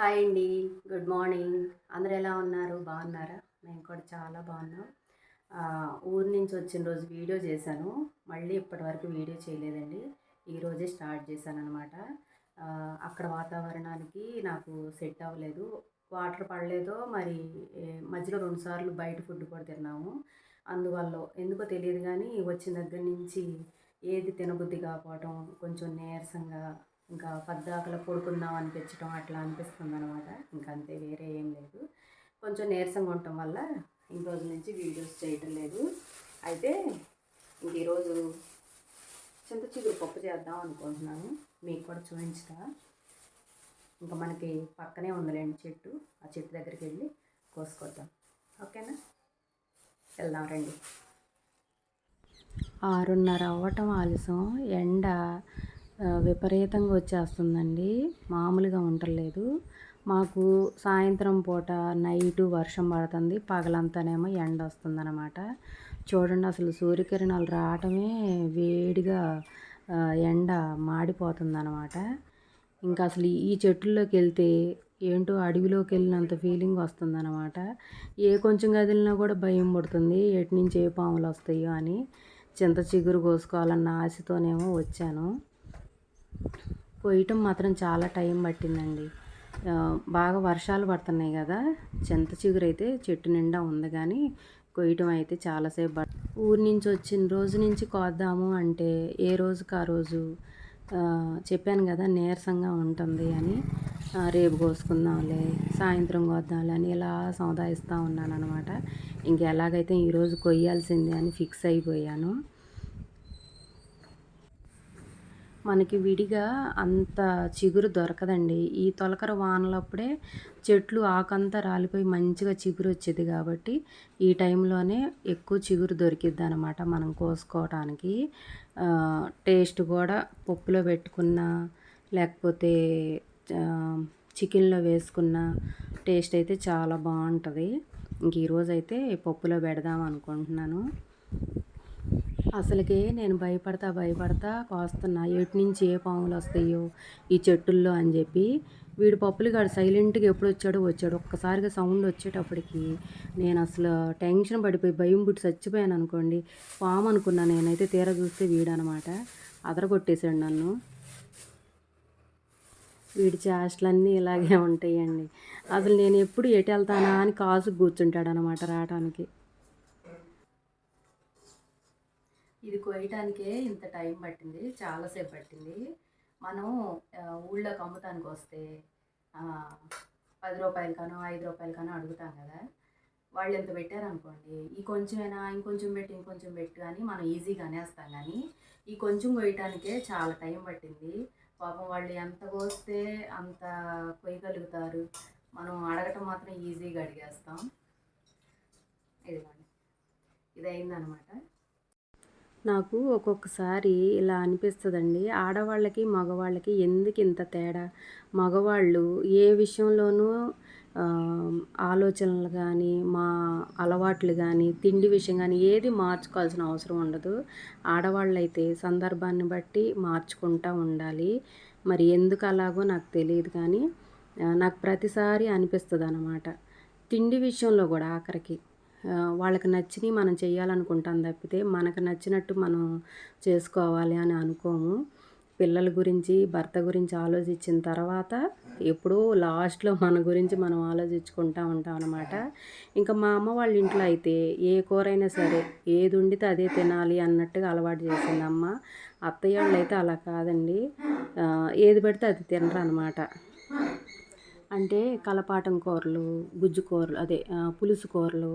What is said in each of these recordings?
Hi అండి. Good morning. అందరు ఎలా ఉన్నారు? బాగున్నారా? మేము కూడా చాలా బాగున్నాం. ఊరు నుంచి వచ్చిన రోజు వీడియో చేశాను. మళ్ళీ ఇప్పటివరకు వీడియో చేయలేదండి. ఈరోజే స్టార్ట్ చేశాను అనమాట అక్కడ వాతావరణానికి నాకు సెట్ అవ్వలేదు. వాటర్ పడలేదో మరి మధ్యలో రెండుసార్లు బయట ఫుడ్ కూడా తిన్నాము. అందువల్ల ఎందుకో తెలియదు కానీ వచ్చిన దగ్గర నుంచి ఏది తినబుద్ధి కాకపోవటం కొంచెం నీరసంగా ఇంకా పద్దాకల పడుకుందాం అనిపించడం అట్లా అనిపిస్తుంది అనమాట ఇంకా అంతే వేరే ఏం లేదు. కొంచెం నీరసంగా ఉండటం వల్ల ఇంక రోజు నుంచి వీడియోస్ చేయటం లేదు. అయితే ఇంక ఈరోజు చింత చిగురు పప్పు చేద్దాం అనుకుంటున్నాను. మీకు కూడా చూపించుతా. ఇంకా మనకి పక్కనే ఉందిలేండి చెట్టు. ఆ చెట్టు దగ్గరికి వెళ్ళి కోసుకొద్దాం. ఓకేనా? వెళ్దాం రండి. ఆరున్నర అవ్వటం ఆలస్యం. ఎండ విపరీతంగా వచ్చేస్తుందండి. మామూలుగా ఉండలేదు మాకు సాయంత్రం పూట నైటు వర్షం పడుతుంది. పగలంతానేమో ఎండ వస్తుందన్నమాట. చూడండి అసలు సూర్యకిరణాలు రావటమే వేడిగా ఎండ మాడిపోతుందన్నమాట. ఇంకా అసలు ఈ చెట్టుల్లోకి వెళ్తే ఏంటో అడవిలోకి వెళ్ళినంత ఫీలింగ్ వస్తుందన్నమాట. ఏ కొంచెం కదిలినా కూడా భయం పడుతుంది. ఎటు నుంచి ఏ పాములు వస్తాయో అని చింత చిగురు కోసుకోవాలన్న ఆశతోనేమో వచ్చాను. కొయ్యటం మాత్రం చాలా టైం పట్టిందండి. బాగా వర్షాలు పడుతున్నాయి కదా. చింత చిగురు అయితే చెట్టు నిండా ఉంది కానీ కొయ్యటం అయితే చాలాసేపు పట్ ఊరి నుంచి వచ్చిన రోజు నుంచి కోద్దాము అంటే ఏ రోజుకి ఆ రోజు? చెప్పాను కదా నీరసంగా ఉంటుంది అని. రేపు కోసుకుందాంలే సాయంత్రం కోద్దాంలే అని ఇలా సముదాయిస్తూ ఉన్నాను అనమాట ఇంకెలాగైతే ఈరోజు కొయ్యాల్సిందే అని ఫిక్స్ అయిపోయాను. మనకి విడిగా అంత చిగురు దొరకదండి. ఈ తొలకర వానలప్పుడే చెట్లు ఆకంతా రాలిపోయి మంచిగా చిగురు వచ్చేది కాబట్టి ఈ టైంలోనే ఎక్కువ చిగురు దొరికిద్ది అనమాట మనం కోసుకోవటానికి. టేస్ట్ కూడా పప్పులో పెట్టుకున్న లేకపోతే చికెన్లో వేసుకున్న టేస్ట్ అయితే చాలా బాగుంటుంది. ఇంక ఈరోజు అయితే పప్పులో పెడదాం అనుకుంటున్నాను అసలుకే నేను భయపడతా భయపడతా కోస్తున్నా. ఎటు నుంచి ఏ పాములు వస్తాయో ఈ చెట్టుల్లో అని చెప్పి వీడు పప్పులు గాడు సైలెంట్గా ఎప్పుడు వచ్చాడో. వచ్చాడు ఒక్కసారిగా సౌండ్ వచ్చేటప్పటికి నేను అసలు టెన్షన్ పడిపోయి భయం పుట్టి చచ్చిపోయాను అనుకోండి. పాము అనుకున్నా నేనైతే తీర చూస్తే వీడనమాట. అదరగొట్టేశాడు నన్ను. వీడి చేష్టలన్నీ ఇలాగే ఉంటాయండి. అసలు నేను ఎప్పుడు ఎటు వెళ్తానా అని కాసు కూర్చుంటాడు అనమాట రావడానికి ఇది కొయ్యటానికే ఇంత టైం పట్టింది చాలాసేపు పట్టింది. మనం ఊళ్ళోకి అమ్ముతానికి వస్తే పది రూపాయలకనో ఐదు రూపాయలకనో అడుగుతాం కదా. వాళ్ళు ఎంత పెట్టారనుకోండి ఈ కొంచెమైనా ఇంకొంచెం పెట్టి ఇంకొంచెం పెట్టు అని మనం ఈజీగా అనేస్తాం కానీ ఈ కొంచెం కొయ్యటానికే చాలా టైం పట్టింది. పాపం వాళ్ళు ఎంత కోస్తే అంత కొయ్యగలుగుతారు. మనం అడగటం మాత్రం ఈజీగా అడిగేస్తాం. ఇదిగోండి. ఇది అయిందనమాట నాకు ఒక్కొక్కసారి ఇలా అనిపిస్తుందండి. ఆడవాళ్ళకి మగవాళ్ళకి ఎందుకు ఇంత తేడా? మగవాళ్ళు ఏ విషయంలోనూ ఆలోచనలు కానీ మా అలవాట్లు కానీ తిండి విషయం కానీ ఏది మార్చుకోవాల్సిన అవసరం ఉండదు. ఆడవాళ్ళైతే సందర్భాన్ని బట్టి మార్చుకుంటూ ఉండాలి. మరి ఎందుకు అలాగో నాకు తెలియదు కానీ నాకు ప్రతిసారి అనిపిస్తుంది అనమాట తిండి విషయంలో కూడా ఆఖరికి. వాళ్ళకి నచ్చినవి మనం చేయాలనుకుంటాం తప్పితే మనకు నచ్చినట్టు మనం చేసుకోవాలి అని అనుకోము. పిల్లల గురించి భర్త గురించి ఆలోచించిన తర్వాత ఎప్పుడూ లాస్ట్లో మన గురించి మనం ఆలోచించుకుంటా ఉంటాం అనమాట ఇంకా మా అమ్మ వాళ్ళ ఇంట్లో అయితే ఏ కూర అయినా సరే ఏది వండితే అదే తినాలి అన్నట్టుగా అలవాటు చేసింది అమ్మ. అత్తయ్య వాళ్ళు అయితే అలా కాదండి. ఏది పెడితే అది తినరు అనమాట అంటే కలపాటం కూరలు గుజ్జు కూరలు అదే పులుసు కూరలు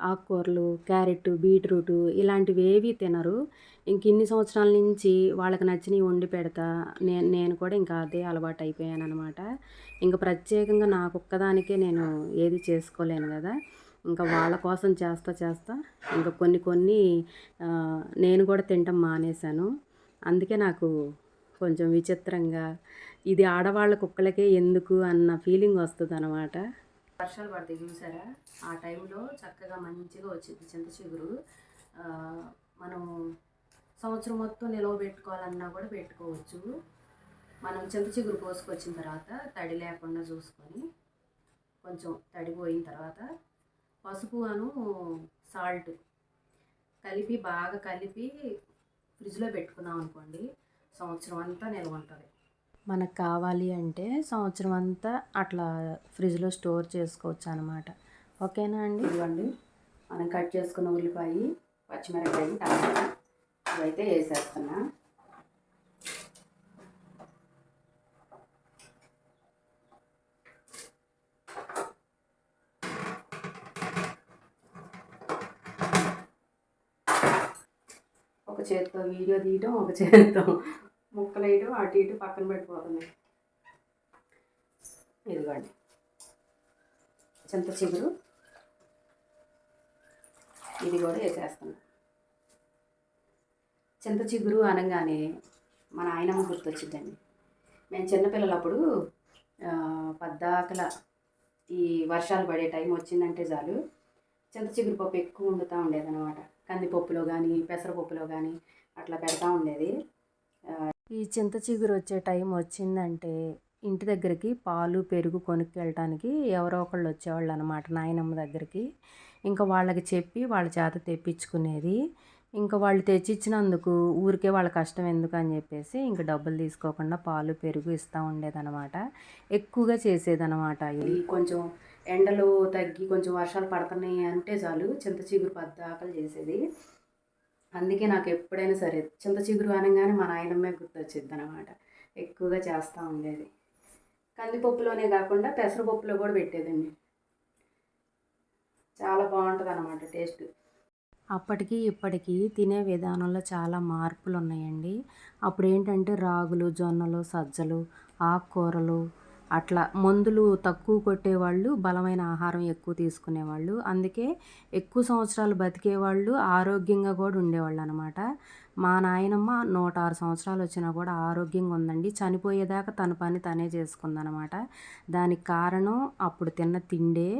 ఆకుకూరలు క్యారెట్ బీట్రూట్ ఇలాంటివి ఏవి తినరు. ఇంక ఇన్ని సంవత్సరాల నుంచి వాళ్ళకి నచ్చినవి వండి పెడతా నేను నేను కూడా ఇంకా అదే అలవాటు అయిపోయాను అనమాట ఇంకా ప్రత్యేకంగా నాకు ఒక్కదానికే నేను ఏది చేసుకోలేను కదా. ఇంకా వాళ్ళ కోసం చేస్తా చేస్తా. ఇంకా కొన్ని కొన్ని నేను కూడా తినటం మానేశాను. అందుకే నాకు కొంచెం విచిత్రంగా ఇది ఆడవాళ్ళ కుక్కలకే ఎందుకు అన్న ఫీలింగ్ వస్తుంది అనమాట వర్షాలు పడతాయి చూసారా? ఆ టైంలో చక్కగా మంచిగా వచ్చింది చింత చిగురు. మనం సంవత్సరం మొత్తం నిలవ పెట్టుకోవాలన్నా కూడా పెట్టుకోవచ్చు. మనం చింత చిగురు కోసుకొచ్చిన తర్వాత తడి లేకుండా చూసుకొని కొంచెం తడి పోయిన తర్వాత పసుపు అను సాల్ట్ కలిపి బాగా కలిపి ఫ్రిడ్జ్లో పెట్టుకున్నాం అనుకోండి సంవత్సరం అంతా నిల్వ ఉంటుంది. మనకు కావాలి అంటే సంవత్సరం అంతా అట్లా ఫ్రిడ్జ్లో స్టోర్ చేసుకోవచ్చు అనమాట ఓకేనా అండి? ఇవ్వండి మనం కట్ చేసుకున్న ఉల్లిపాయ పచ్చిమిరపకాయ టమాటా ఇవైతే వేసేస్తున్నా. ఒక చేతితో వీడియో తీయటం ఒక చేతితో ముక్కలు ఇటు అటు ఇటు పక్కన పెట్టిపోతున్నాయి. ఇదిగోండి. చింత చిగురు ఇది కూడా వేసేస్తున్నా. చింత చిగురు అనగానే మన ఆయనమ్మ గుర్తొచ్చిందండి మేము చిన్నపిల్లలప్పుడు పద్దాకల ఈ వర్షాలు పడే టైం వచ్చిందంటే చాలు చింత చిగురు పప్పు ఎక్కువ వండుతూ ఉండేదన్నమాట. కందిపప్పులో కానీ పెసరపప్పులో కానీ అట్లా పెడతా ఉండేది. ఈ చింత చిగురు వచ్చే టైం వచ్చిందంటే ఇంటి దగ్గరికి పాలు పెరుగు కొనుక్కెళ్ళటానికి ఎవరో ఒకళ్ళు వచ్చేవాళ్ళు అనమాట నాయనమ్మ దగ్గరికి. ఇంకా వాళ్ళకి చెప్పి వాళ్ళ చేత తెప్పించుకునేది. ఇంకా వాళ్ళు తెచ్చిచ్చినందుకు ఊరికే వాళ్ళ కష్టం ఎందుకు అని చెప్పేసి ఇంకా డబ్బులు తీసుకోకుండా పాలు పెరుగు ఇస్తూ ఉండేదన్నమాట ఎక్కువగా చేసేదనమాట ఇది కొంచెం ఎండలు తగ్గి కొంచెం వర్షాలు పడుతున్నాయి అంటే చాలు చింత చిగురు పద్దాకలు చేసేది. అందుకే నాకు ఎప్పుడైనా సరే చింత చిగురు అనగానే మా నాయనమ్మే గుర్తొచ్చింది అనమాట ఎక్కువగా చేస్తూ ఉండేది. కందిపప్పులోనే కాకుండా పెసరపప్పులో కూడా పెట్టేదండి. చాలా బాగుంటుంది అనమాట టేస్ట్. అప్పటికి ఇప్పటికి తినే విధానంలో చాలా మార్పులు ఉన్నాయండి అప్పుడు ఏంటంటే రాగులు జొన్నలు సజ్జలు ఆకుకూరలు అట్లా మందులు తక్కువ కొట్టేవాళ్ళు బలమైన ఆహారం ఎక్కువ తీసుకునేవాళ్ళు. అందుకే ఎక్కువ సంవత్సరాలు బతికేవాళ్ళు ఆరోగ్యంగా కూడా ఉండేవాళ్ళు అనమాట మా నాయనమ్మ నూట ఆరు సంవత్సరాలు వచ్చినా కూడా ఆరోగ్యంగా ఉందండి. చనిపోయేదాకా తన పని తనే చేసుకుందనమాట దానికి కారణం అప్పుడు తిన్న తిండే.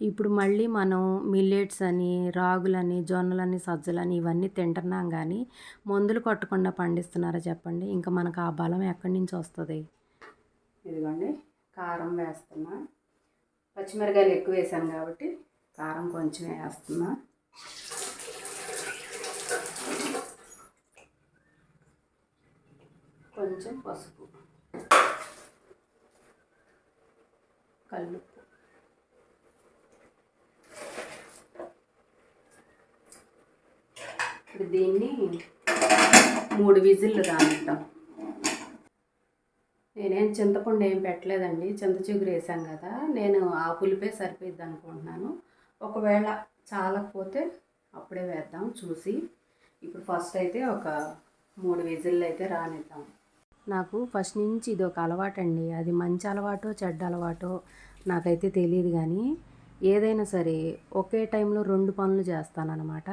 ఇప్పుడు మళ్ళీ మనం మిల్లెట్స్ అని రాగులని జొన్నలని సజ్జలని ఇవన్నీ తింటున్నాం కానీ మందులు కొట్టకుండా పండిస్తున్నారా చెప్పండి? ఇంకా మనకు ఆ బలం ఎక్కడి నుంచి వస్తుంది? ఇదిగోండి. కారం వేస్తున్నా. పచ్చిమిరకాయలు ఎక్కువ వేసాను కాబట్టి కారం కొంచెం వేస్తున్నా. కొంచెం పసుపు. కల్లుప్పు. ఇప్పుడు దీన్ని మూడు విజిల్లు రానిద్దాం నేనేం చింతపండు ఏం పెట్టలేదండి. చింత చిగురు వేసాను కదా నేను ఆ పులిపే సరిపోయిద్ది అనుకుంటున్నాను. ఒకవేళ చాలకపోతే అప్పుడే వేద్దాం చూసి. ఇప్పుడు ఫస్ట్ అయితే ఒక మూడు విజిల్లు అయితే రానిద్దాం. నాకు ఫస్ట్ నుంచి ఇది ఒక అలవాటు అండి అది మంచి అలవాటో చెడ్డ అలవాటో నాకైతే తెలియదు కానీ ఏదైనా సరే ఒకే టైంలో రెండు పనులు చేస్తానన్నమాట.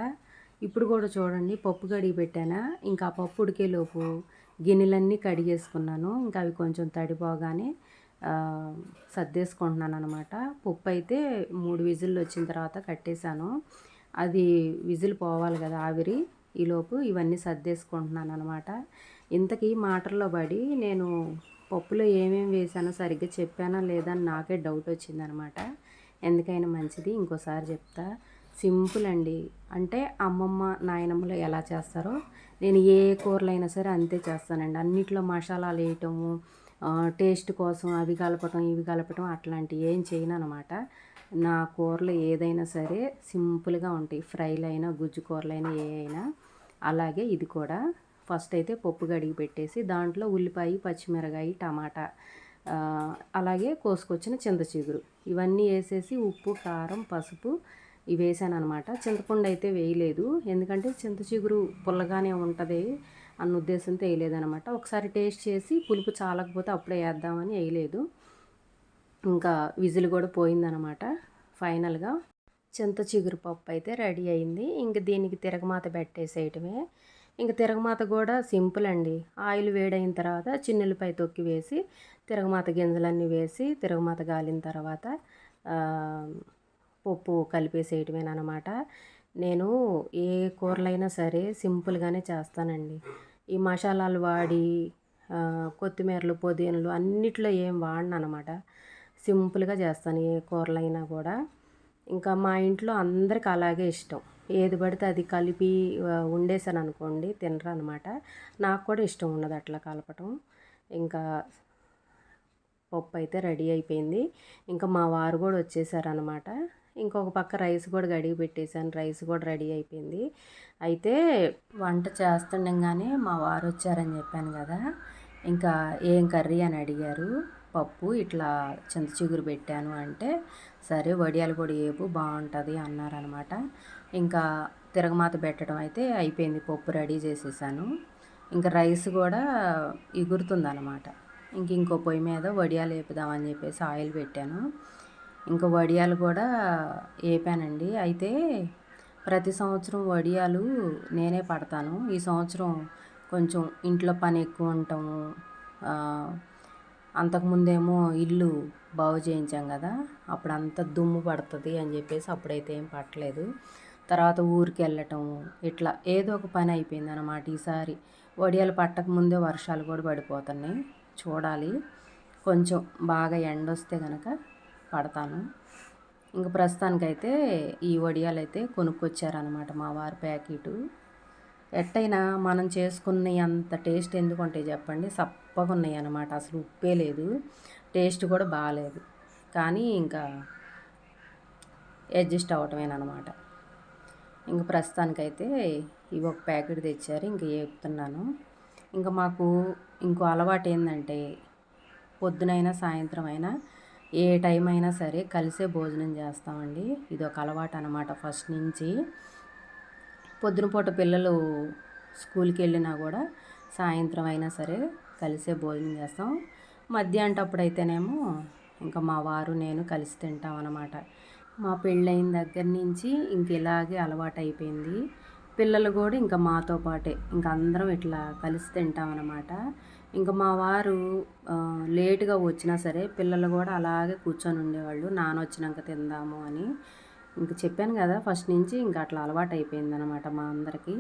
ఇప్పుడు కూడా చూడండి పప్పు కడిగి పెట్టానా? ఇంకా ఆ పప్పు ఉడికేలోపు గిన్నెలన్నీ కడిగేసుకున్నాను. ఇంకా అవి కొంచెం తడిపోగానే సర్దేసుకుంటున్నాను అనమాట పప్పు అయితే మూడు విజిల్లు వచ్చిన తర్వాత కట్టేశాను. అది విజిల్ పోవాలి కదా ఆవిరి ఈలోపు ఇవన్నీ సర్దేసుకుంటున్నాను అనమాట ఇంతకీ మాటల్లో పడి నేను పప్పులో ఏమేమి వేసానో సరిగ్గా చెప్పానా లేదా అని నాకే డౌట్ వచ్చిందనమాట ఎందుకైనా మంచిది ఇంకోసారి చెప్తా. సింపుల్ అండి అంటే అమ్మమ్మ నాయనమ్మలు ఎలా చేస్తారో నేను ఏ కూరలైనా సరే అంతే చేస్తానండి. అన్నిట్లో మసాలాలు వేయటము టేస్ట్ కోసం అవి కలపటం ఇవి కలపటం అట్లాంటివి ఏం చేయను అనమాట. నా కూరలు ఏదైనా సరే సింపుల్గా ఉంటాయి. ఫ్రైలు అయినా గుజ్జు కూరలు అయినా ఏ అయినా. అలాగే ఇది కూడా. ఫస్ట్ అయితే పప్పు కడిగి పెట్టేసి దాంట్లో ఉల్లిపాయ పచ్చిమిరకాయ టమాటా అలాగే కోసుకొచ్చిన చింత చిగురు ఇవన్నీ వేసేసి ఉప్పు కారం పసుపు ఇవి వేసాను అనమాట చింతపండు అయితే వేయలేదు. ఎందుకంటే చింత చిగురు పుల్లగానే ఉంటుంది అన్న ఉద్దేశంతో వేయలేదనమాట ఒకసారి టేస్ట్ చేసి పులుపు చాలకపోతే అప్పుడే వేద్దామని వేయలేదు. ఇంకా విజిల్ కూడా పోయిందనమాట ఫైనల్గా. చింత చిగురు పప్పు అయితే రెడీ అయింది. ఇంక దీనికి తిరగమాత పెట్టేసేయటమే. ఇంక తిరగమాత కూడా సింపుల్ అండి. ఆయిల్ వేడైన తర్వాత చిన్నెలపై తొక్కి వేసి తిరగమాత గింజలన్నీ వేసి తిరగమాత గాలిన తర్వాత పప్పు కలిపేసేయటమేనమాట నేను ఏ కూరలైనా సరే సింపుల్గానే చేస్తానండి. ఈ మసాలాలు వాడి కొత్తిమీరలు పుదీనలు అన్నిట్లో ఏం వాడను అనమాట సింపుల్గా చేస్తాను ఏ కూరలైనా కూడా. ఇంకా మా ఇంట్లో అందరికి అలాగే ఇష్టం. ఏది పడితే అది కలిపి ఉండేసాను అనుకోండి తినరు అనమాట నాకు కూడా ఇష్టం ఉండదు అట్లా కలపటం. ఇంకా పప్పు అయితే రెడీ అయిపోయింది. ఇంకా మా వారు కూడా వచ్చేసారనమాట ఇంకొక పక్క రైస్ కూడా గడిగి పెట్టేశాను. రైస్ కూడా రెడీ అయిపోయింది. అయితే వంట చేస్తుండగానే మా వారు వచ్చారని చెప్పాను కదా ఇంకా ఏం కర్రీ అని అడిగారు. పప్పు ఇట్లా చింత చిగురు పెట్టాను అంటే సరే వడియాలు కూడా ఏపు బాగుంటుంది అన్నారనమాట ఇంకా తిరగమాత పెట్టడం అయితే అయిపోయింది. పప్పు రెడీ చేసేసాను. ఇంకా రైస్ కూడా ఎగురుతుందనమాట ఇంక ఇంకో పొయ్యి మీద వడియాలు వేపుదామని చెప్పేసి ఆయిల్ పెట్టాను. ఇంకా వడియాలు కూడా వేపానండి. అయితే ప్రతి సంవత్సరం వడియాలు నేనే పడతాను. ఈ సంవత్సరం కొంచెం ఇంట్లో పని ఎక్కువ ఉంటాము అంతకుముందేమో ఇల్లు బాగు చేయించాం కదా అప్పుడు అంత దుమ్ము పడుతుంది అని చెప్పేసి అప్పుడైతే ఏం పట్టలేదు. తర్వాత ఊరికి వెళ్ళటం ఇట్లా ఏదో ఒక పని అయిపోయింది అనమాట ఈసారి. వడియాలు పట్టకముందే వర్షాలు కూడా పడిపోతున్నాయి. చూడాలి. కొంచెం బాగా ఎండ వస్తే కనుక పడతాను. ఇంకా ప్రస్తుతానికైతే ఈ వడియాలు అయితే కొనుక్కొచ్చారనమాట మా వారి ప్యాకెటు. ఎట్టయినా మనం చేసుకున్న అంత టేస్ట్ ఎందుకు చెప్పండి? సప్పగా ఉన్నాయి అనమాట అసలు ఉప్పే లేదు. టేస్ట్ కూడా బాగాలేదు కానీ ఇంకా అడ్జస్ట్ అవ్వటమేనమాట ఇంక ప్రస్తుతానికైతే ఇవి ఒక ప్యాకెట్ తెచ్చారు. ఇంక వేపుతున్నాను ఇంకా మాకు ఇంకో అలవాటు ఏంటంటే పొద్దునైనా సాయంత్రం అయినా ఏ టైం అయినా సరే కలిసే భోజనం చేస్తామండి. ఇది ఒక అలవాటు అనమాట ఫస్ట్ నుంచి. పొద్దునపూట పిల్లలు స్కూల్కి వెళ్ళినా కూడా సాయంత్రం అయినా సరే కలిసే భోజనం చేస్తాం. మధ్యాహ్నటప్పుడు అయితేనేమో ఇంకా మా వారు నేను కలిసి తింటాం అనమాట మా పెళ్ళైన దగ్గర నుంచి ఇంక ఇలాగే అలవాటు అయిపోయింది పిల్లలు కూడా ఇంకా మాతో పాటే ఇంకా అందరం ఇట్లా కలిసి తింటాం అనమాట ఇంకా మా వారు లేటుగా వచ్చినా సరే పిల్లలు కూడా అలాగే కూర్చొని ఉండేవాళ్ళు. నాన్న వచ్చినాక తిందాము అని ఇంక చెప్పాను కదా ఫస్ట్ నుంచి ఇంకా అట్లా అలవాటు అయిపోయిందనమాట మా అందరికీ.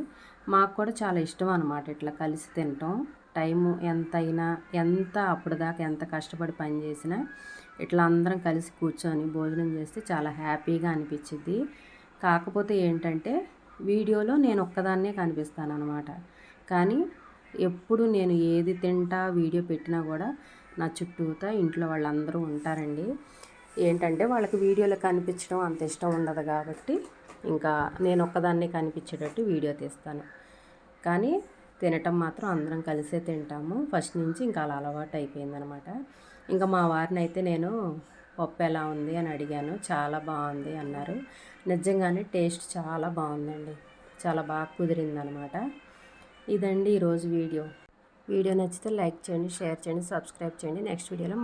మాకు కూడా చాలా ఇష్టం అనమాట ఇట్లా కలిసి తినటం. టైము ఎంత అయినా ఎంత అప్పటిదాకా ఎంత కష్టపడి పని చేసినా ఇట్లా అందరం కలిసి కూర్చొని భోజనం చేస్తే చాలా హ్యాపీగా అనిపించింది కాకపోతే ఏంటంటే వీడియోలో నేను ఒక్కదాన్నే కనిపిస్తాను అనమాట కానీ ఎప్పుడు నేను ఏది తింటా వీడియో పెట్టినా కూడా నా చుట్టూతా ఇంట్లో వాళ్ళందరూ ఉంటారండి. ఏంటంటే వాళ్ళకి వీడియోలో కనిపించడం అంత ఇష్టం ఉండదు కాబట్టి ఇంకా నేను ఒక్కదాన్నే కనిపించేటట్టు వీడియో తీస్తాను. కానీ తినటం మాత్రం అందరం కలిసే తింటాము. ఫస్ట్ నుంచి ఇంకా అలా అలవాటు అయిపోయిందనమాట. ఇంకా మా వారిని అయితే నేను పప్పు ఎలా ఉంది అని అడిగాను. చాలా బాగుంది అన్నారు. నిజంగానే టేస్ట్ చాలా బాగుందండి. చాలా బాగా కుదిరిందనమాట. ఇదండి ఈరోజు వీడియో. వీడియో నచ్చితే లైక్ చేయండి షేర్ చేయండి సబ్స్క్రైబ్ చేయండి. నెక్స్ట్ వీడియోలో